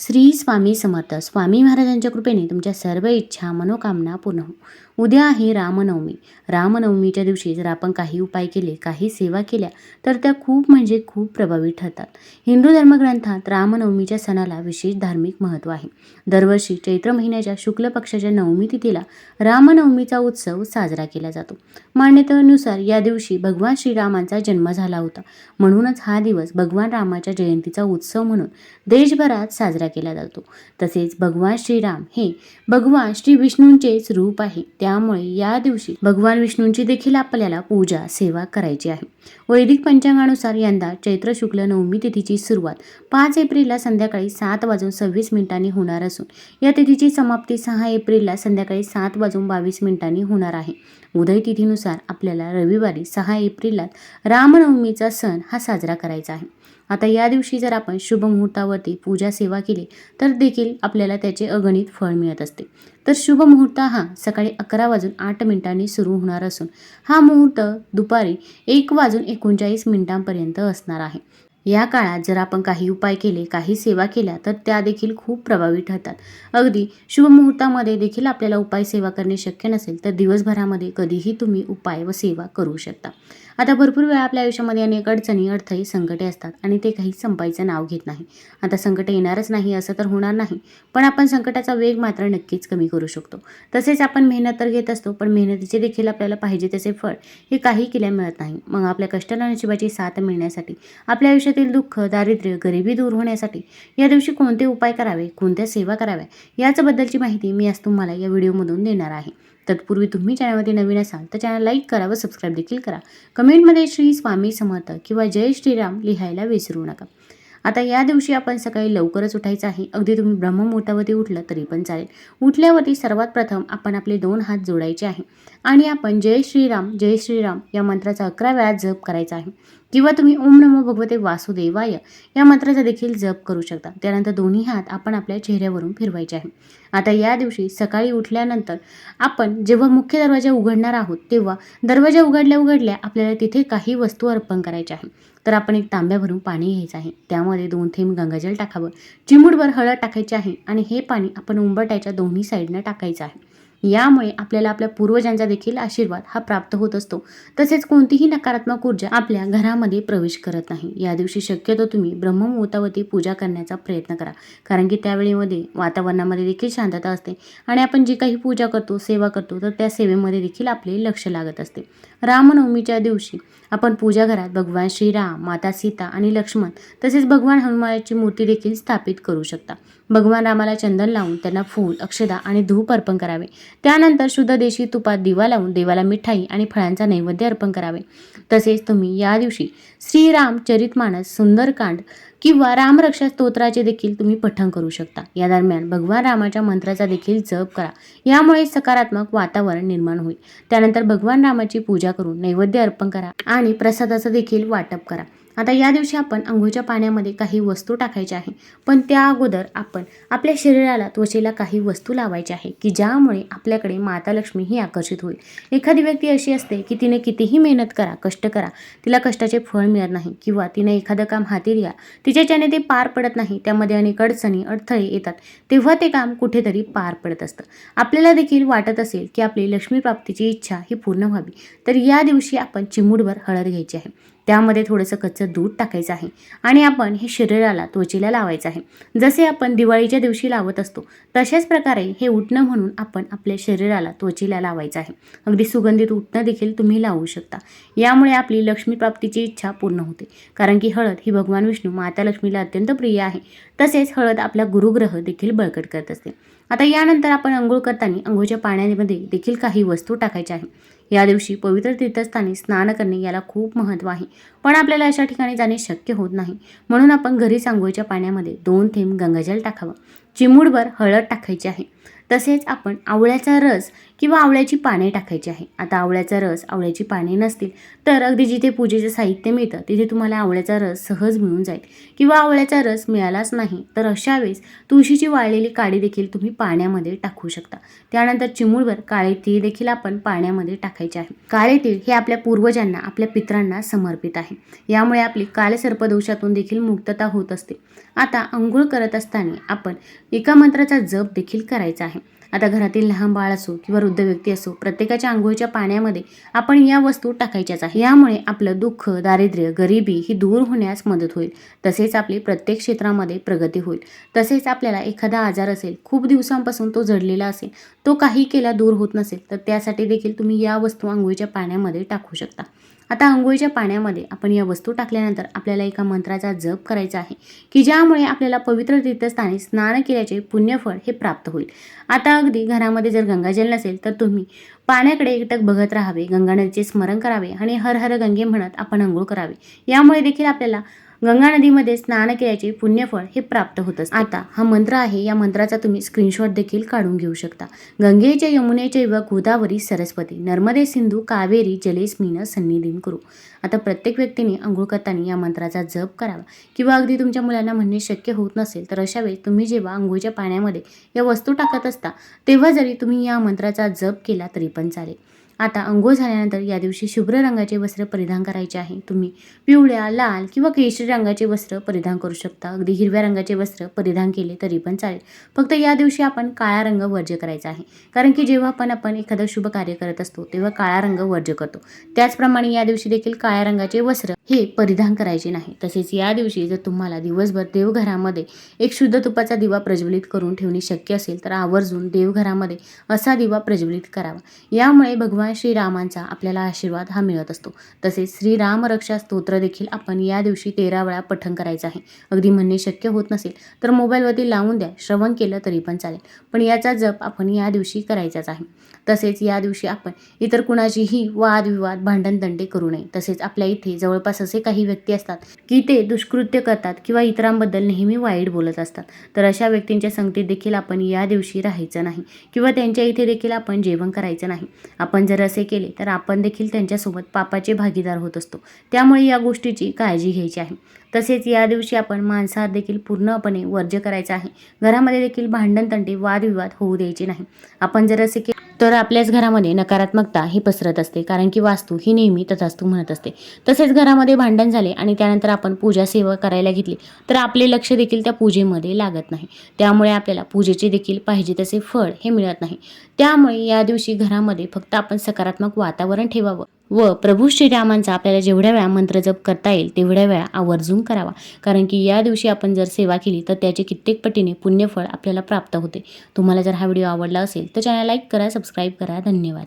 श्री स्वामी समर्थ. स्वामी महाराजांच्या कृपेने तुमच्या सर्व इच्छा मनोकामना पूर्ण हो. उद्या आहे रामनवमी. रामनवमीच्या दिवशी जर आपण काही उपाय केले काही सेवा केल्या तर त्या खूप म्हणजे खूप प्रभावी ठरतात. हिंदू धर्मग्रंथात रामनवमीच्या सणाला विशेष धार्मिक महत्त्व आहे. दरवर्षी चैत्र महिन्याच्या शुक्ल पक्षाच्या नवमी तिथीला रामनवमीचा उत्सव साजरा केला जातो. मान्यतेनुसार या दिवशी भगवान श्रीरामांचा जन्म झाला होता. म्हणूनच हा दिवस भगवान रामाच्या जयंतीचा उत्सव म्हणून देशभरात साजरा केला जातो. तसेच भगवान श्रीराम हे भगवान श्री विष्णूंचेच रूप आहे. त्यामुळे या दिवशी भगवान विष्णूंची देखील आपल्याला पूजा सेवा करायची आहे. वैदिक पंचांगानुसार यंदा चैत्र शुक्ल नवमी तिथीची सुरुवात पाच एप्रिलला संध्याकाळी सात वाजून सव्वीस मिनिटांनी होणार असून या तिथीची समाप्ती सहा एप्रिलला संध्याकाळी सात वाजून बावीस मिनिटांनी होणार आहे. उदय तिथीनुसार आपल्याला रविवारी सहा एप्रिलला रामनवमीचा सण हा साजरा करायचा आहे. आता या दिवशी जर आपण शुभ मुहूर्तावरती पूजा सेवा केली तर देखील आपल्याला त्याचे अगणित फळ मिळत असते. तर शुभ मुहूर्त हा सकाळी अकरा वाजून आठ मिनिटांनी सुरू होणार असून हा मुहूर्त दुपारी एक वाजून एकोणचाळीस मिनिटांपर्यंत असणार आहे. या काळात जर आपण काही उपाय केले काही सेवा केल्या तर त्या देखील खूप प्रभावी ठरतात. अगदी शुभ मुहूर्तामध्ये देखील आपल्याला उपाय सेवा करणे शक्य नसेल तर दिवसभरामध्ये कधीही तुम्ही उपाय व सेवा करू शकता. आता भरपूर वेळा आपल्या आयुष्यामध्ये अनेक अडचणी अडथळे संकटे असतात आणि ते काही संपायचं नाव घेत नाही. आता संकट येणारच नाही असं तर होणार नाही पण आपण संकटाचा वेग मात्र नक्कीच कमी करू शकतो. तसेच आपण मेहनत तर घेत असतो पण मेहनतीचे देखील आपल्याला पाहिजे तसे फळ हे काही केल्या मिळत नाही. मग आपल्या कष्टाला नशिबाची साथ मिळण्यासाठी आपल्या आयुष्यातील दुःख दारिद्र्य गरिबी दूर होण्यासाठी या दिवशी कोणते उपाय करावे कोणत्या सेवा कराव्या याचबद्दलची माहिती मी आज तुम्हाला या व्हिडिओमधून देणार आहे. तत्पूर्वी तुम्ही चॅनलमध्ये नवीन असाल तर चॅनल लाईक करा व सबस्क्राईब देखील करा. कमेंटमध्ये श्री स्वामी समर्थ किंवा जय श्रीराम लिहायला विसरू नका. आता या दिवशी आपण सकाळी लवकरच उठायचं आहे. अगदी तुम्ही ब्रह्ममुहूर्तावरती उठलं तरी पण चालेल. उठल्यावरती सर्वात प्रथम आपण आपले दोन हात जोडायचे आहे. आणि आपण जय श्रीराम जय श्रीराम या मंत्राचा अकरा वेळा जप करायचा आहे. किंवा तुम्ही ओम नमो भगवते वासुदेवाय या मंत्राचा देखील जप करू शकता. त्यानंतर दोन्ही हात आपण आपल्या चेहऱ्यावरून फिरवायचे आहे. आता या दिवशी सकाळी उठल्यानंतर आपण जेव्हा मुख्य दरवाजा उघडणार आहोत तेव्हा दरवाजा उघडल्या उघडल्या आपल्याला तिथे काही वस्तू अर्पण करायच्या आहे तर आपण एक तांब्या भरून पाणी घ्यायचं आहे. त्यामध्ये दोन थेंब गंगाजल टाकावं. चिमूटभर हळद टाकायची आहे आणि हे पाणी आपण उंबरट्याच्या दोन्ही साईडनं टाकायचं आहे. यामुळे आपल्याला आपल्या पूर्वजांचा देखील आशीर्वाद हा प्राप्त होत असतो. तसेच कोणतीही नकारात्मक ऊर्जा आपल्या घरामध्ये प्रवेश करत नाही. या दिवशी शक्यतो तुम्ही ब्रह्ममुहूर्तावरती पूजा करण्याचा प्रयत्न करा. कारण की त्यावेळीमध्ये वातावरणामध्ये देखील शांतता असते आणि आपण जी काही पूजा करतो सेवा करतो तर त्या सेवेमध्ये देखील आपले लक्ष लागत असते. रामनवमीच्या दिवशी आपण पूजा घरात भगवान श्रीराम माता सीता आणि लक्ष्मण तसेच भगवान हनुमानाची मूर्ती देखील स्थापित करू शकता. भगवान रामाला चंदन लावून त्यांना फूल अक्षदा आणि धूप अर्पण करावे. त्यानंतर शुद्ध देशी तुपात दिवा लावून देवाला मिठाई आणि फळांचा नैवेद्य अर्पण करावे. तसेच तुम्ही या दिवशी श्रीराम चरितमानस सुंदरकांड किंवा रामरक्षा स्तोत्राचे देखील तुम्ही पठण करू शकता. या दरम्यान भगवान रामाच्या मंत्राचा देखील जप करा. यामुळे सकारात्मक वातावरण निर्माण होईल. त्यानंतर भगवान रामाची पूजा करून नैवेद्य अर्पण करा आणि प्रसादाचं देखील वाटप करा. आता या दिवशी आपण अंघोळच्या पाण्यामध्ये काही वस्तू टाकायच्या आहे. पण त्या अगोदर आपण आपल्या शरीराला त्वचेला काही वस्तू लावायच्या आहे की ज्यामुळे आपल्याकडे माता लक्ष्मी ही आकर्षित होईल. एखादी व्यक्ती अशी असते की तिने कितीही मेहनत करा कष्ट करा तिला कष्टाचे फळ मिळत नाही किंवा तिने एखादं काम हाती घ्या तिच्याच्याने ते पार पडत नाही त्यामध्ये अनेक अडचणी अडथळे येतात तेव्हा ते काम कुठेतरी पार पडत असतं. आपल्याला देखील वाटत असेल की आपली लक्ष्मी प्राप्तीची इच्छा ही पूर्ण व्हावी. तर या दिवशी आपण चिमूडभर हळद घ्यायची आहे. त्यामध्ये थोडंसं कच्चं दूध टाकायचं आहे. आणि आपण हे शरीराला त्वचेला लावायचं आहे. जसे आपण दिवाळीच्या दिवशी लावत असतो तशाच प्रकारे हे उठणं म्हणून आपण आपल्या शरीराला त्वचेला लावायचं आहे. अगदी सुगंधित उठणं देखील तुम्ही लावू शकता. यामुळे आपली लक्ष्मी प्राप्तीची इच्छा पूर्ण होते. कारण की हळद ही भगवान विष्णू माता लक्ष्मीला अत्यंत प्रिय आहे. तसेच हळद आपला गुरुग्रह देखील बळकट करत असते. आता यानंतर आपण अंघोळ करताना अंघोळच्या पाण्यामध्ये देखील काही वस्तू टाकायच्या आहे या दिवशी पवित्र तीर्थस्थानी स्नान करणे याला खूप महत्त्व आहे. पण आपल्याला अशा ठिकाणी जाणे शक्य होत नाही. म्हणून आपण घरी सांगोळीच्या पाण्यामध्ये दोन थेंब गंगाजल टाकावं. चिमूडभर हळद टाकायची आहे. तसेच आपण आवळ्याचा रस किंवा आवळ्याची पाने टाकायची आहे. आता आवळ्याचा रस आवळ्याची पाने नसतील तर अगदी जिथे पूजेचं साहित्य मिळतं तिथे तुम्हाला आवळ्याचा रस सहज मिळून जाईल. किंवा आवळ्याचा रस मिळालाच नाही तर अशा वेळेस तुळशीची वाळलेली काडी देखील तुम्ही पाण्यामध्ये टाकू शकता. त्यानंतर चिमूळवर काळे तीळ देखील आपण पाण्यामध्ये टाकायचे आहे. काळे तीळ हे आपल्या पूर्वजांना आपल्या पित्रांना समर्पित आहे. यामुळे आपली कालसर्पदोषातून देखील मुक्तता होत असते. आता अंघोळ करत असताना आपण एका मंत्राचा जप देखील करायचा आहे. आता घरातील लहान बाळ असो किंवा वृद्ध व्यक्ती असो प्रत्येकाच्या आंघोळीच्या पाण्यामध्ये आपण या वस्तू टाकायच्याच आहे. यामुळे आपलं दुःख दारिद्र्य गरिबी ही दूर होण्यास मदत होईल. तसेच आपली प्रत्येक क्षेत्रामध्ये प्रगती होईल. तसेच आपल्याला एखादा आजार असेल खूप दिवसांपासून तो जडलेला असेल तो काही केला दूर होत नसेल तर त्यासाठी देखील तुम्ही या वस्तू आंघोळीच्या पाण्यामध्ये टाकू शकता. आता आंघोळीच्या पाण्यामध्ये आपण या वस्तू टाकल्यानंतर आपल्याला एका मंत्राचा जप करायचा आहे की ज्यामुळे आपल्याला पवित्र तीर्थस्थानी स्नान केल्याचे पुण्यफळ हे प्राप्त होईल. आता अगदी घरामध्ये जर गंगाजल नसेल तर तुम्ही पाण्याकडे एकटक बघत राहावे गंगा नदीचे स्मरण करावे आणि हर हर गंगे म्हणत आपण आंघोळ करावे. यामुळे देखील आपल्याला गंगा नदीमध्ये स्नान केल्याचे पुण्यफळ हे प्राप्त होत असते आता हा मंत्र आहे या मंत्राचा तुम्ही स्क्रीनशॉट देखील काढून घेऊ शकता. गंगेच्या यमुनेच्या व गोदावरी सरस्वती नर्मदे सिंधू कावेरी जलेस्मिन सन्निधीन करू. आता प्रत्येक व्यक्तीने आंघोळ करताना या मंत्राचा जप करावा. किंवा अगदी तुमच्या मुलांना म्हणणे शक्य होत नसेल तर अशा वेळी तुम्ही जेव्हा आंघोळीच्या पाण्यामध्ये या वस्तू टाकत असता तेव्हा जरी तुम्ही या मंत्राचा जप केला तरी पण चालेल. आता अंघोळ झाल्यानंतर या दिवशी शुभ्र रंगाचे वस्त्र परिधान करायचे आहे. तुम्ही पिवळ्या लाल किंवा केशरी रंगाचे वस्त्र परिधान करू शकता. अगदी हिरव्या रंगाचे वस्त्र परिधान केले तरी पण चालेल. फक्त या दिवशी आपण काळा रंग वर्ज्य करायचा आहे. कारण की जेव्हा आपण आपण एखादं शुभ कार्य करत असतो तेव्हा काळा रंग वर्ज्य करतो. त्याचप्रमाणे या दिवशी देखील काळ्या रंगाचे वस्त्र हे परिधान करायचे नाही. तसेच या दिवशी जर तुम्हाला दिवसभर देवघरामध्ये एक शुद्ध तुपाचा दिवा प्रज्वलित करून ठेवणे शक्य असेल तर आवर्जून देवघरामध्ये असा दिवा प्रज्वलित करावा. यामुळे भगवान श्रीरामांचा आपल्याला आशीर्वाद हा मिळत असतो. तसेच श्रीराम रक्षा स्तोत्र देखील आपण या दिवशी तेरा वेळा पठण करायचं आहे. अगदी म्हणणे शक्य होत नसेल तर मोबाईलवरती लावून द्या. श्रवण केलं तरी पण चालेल. पण याचा जप आपण या दिवशी करायचाच आहे. तसेच या दिवशी आपण इतर कुणाचीही वादविवाद भांडणदंडे करू नये. तसेच आपल्या इथे जवळपास असे काही व्यक्ती असतात की ते दुष्कृत्य करतात किंवा इतरांबद्दल नेहमी वाईट बोलत असतात. तर अशा व्यक्तींच्या संगतीत देखील आपण या दिवशी राहायचं नाही किंवा त्यांच्या इथे देखील आपण जेवण करायचं नाही. आपण जर असे केले तर आपण देखील त्यांच्यासोबत पापाचे भागीदार होत असतो. त्यामुळे या गोष्टीची काळजी घ्यायची आहे. तसेच या दिवशी आपण मांसाहार देखील पूर्णपणे वर्ज्य करायचा आहे. घरामध्ये देखील भांडणतंटे वादविवाद होऊ द्यायचे नाही. आपण जर असे केले तर आपल्याच घरामध्ये नकारात्मकता ही पसरत असते. कारण की वास्तू ही नेहमी तथास्तू म्हणत असते. तसेच घरामध्ये भांडण झाले आणि त्यानंतर आपण पूजा सेवा करायला घेतली तर आपले लक्ष देखील त्या पूजेमध्ये लागत नाही. त्यामुळे आपल्याला पूजेचे देखील पाहिजे तसे फळ हे मिळत नाही. त्यामुळे या दिवशी घरामध्ये फक्त आपण सकारात्मक वातावरण ठेवावं. व प्रभू श्रीरामांचा आपल्याला जेवढ्या वेळा मंत्र जप करता येईल तेवढ्या वेळा आवर्जून करावा. कारण की या दिवशी आपण जर सेवा केली तर त्याचे कित्येक पटीने पुण्यफळ आपल्याला प्राप्त होते. तुम्हाला जर हा व्हिडिओ आवडला असेल तर चॅनल लाईक करा सबस्क्राईब करा. धन्यवाद.